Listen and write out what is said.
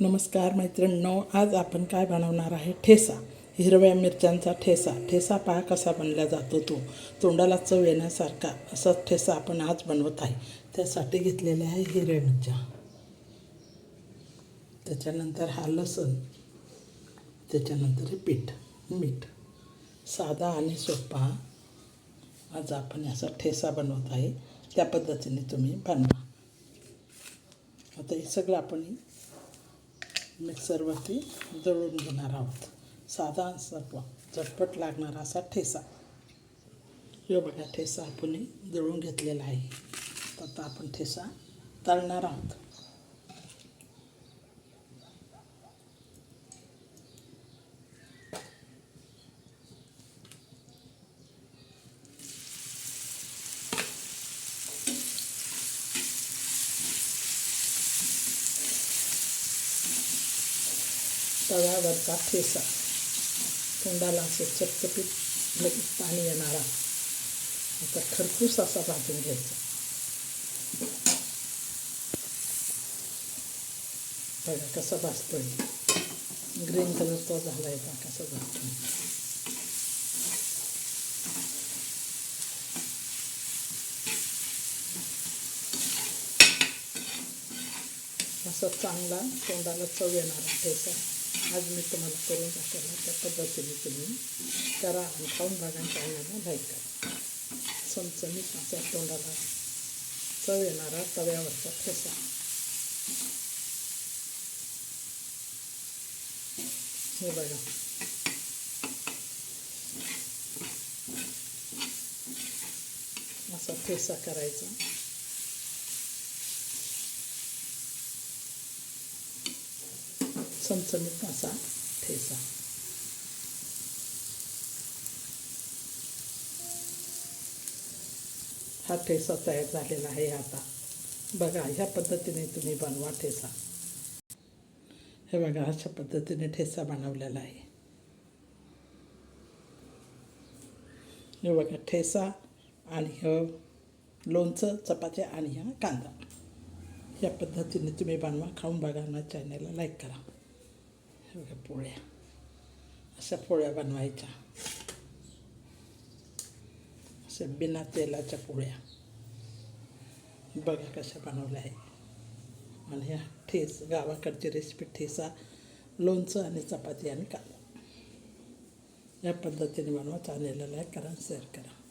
नमस्कार मैत्रिणींनो आज आपण काय बनवणार आहे? ठेसा. हिरव्या मिरच्यांचा ठेसा. ठेसा पहा कसा बनला जातो तो. तोंडाला चव येण्यासारखा असा ठेसा आपण आज बनवत आहे. त्यासाठी घेतलेल्या आहे हिरव्या मिरच्या. त्याच्यानंतर हा लसण. त्याच्यानंतर हे पीठ. मीठ. साधा आणि सोपा. आज आपण असा ठेसा बनवत आहे. त्या पद्धतीने तुम्ही बनवा. आता हे सगळं आपण मिक्सरवरती दळून घेणार आहोत. साधा सर्व झटपट लागणारा असा ठेसा. हे बघा ठेसा आपण दळून घेतलेला आहे. तर आता आपण ठेसा तळणार आहोत. तव्यावरचा ठेसा तोंडाला असं चपचपीत लगेच पाणी येणारा आता खरपूस असा भाजून घ्यायचा. बघा कसा भाजतोय. ग्रीन कलरचा झाला आहे का कसा भाजतोय. असा चांगला तोंडाला चव येणारा ठेसा आज मी तुम्हाला करून दाखवला त्या पद्धतीने तुम्ही करा आणि खाऊन भागांच्या आणि लाईक करा. चमचमीत असा तोंडाला चव येणारा तव्यावरचा ठेसा. हे बघा. असा ठेसा करायचा. चमचमीत असा ठेसा हा ठेसा तयार झालेला आहे आता. बघा ह्या पद्धतीने तुम्ही बनवा ठेसा हे बघा अशा पद्धतीने ठेसा बनवलेला आहे. हे बघा ठेसा आणि ह लोणचं चपात्या आणि हा कांदा. या पद्धतीने तुम्ही बनवा खाऊन बघा ना चॅनलला लाईक करा. बघा पोळ्या अशा पोळ्या बनवायच्या अशा बिना तेलाच्या पोळ्या बघा कशा बनवल्या आहे आणि ह्या ठेस गावाकडची रेसिपी ठेसा लोणचं आणि चपाती आणि कांदा या पद्धतीने बनवा चॅनेलला लाईक करा शेअर करा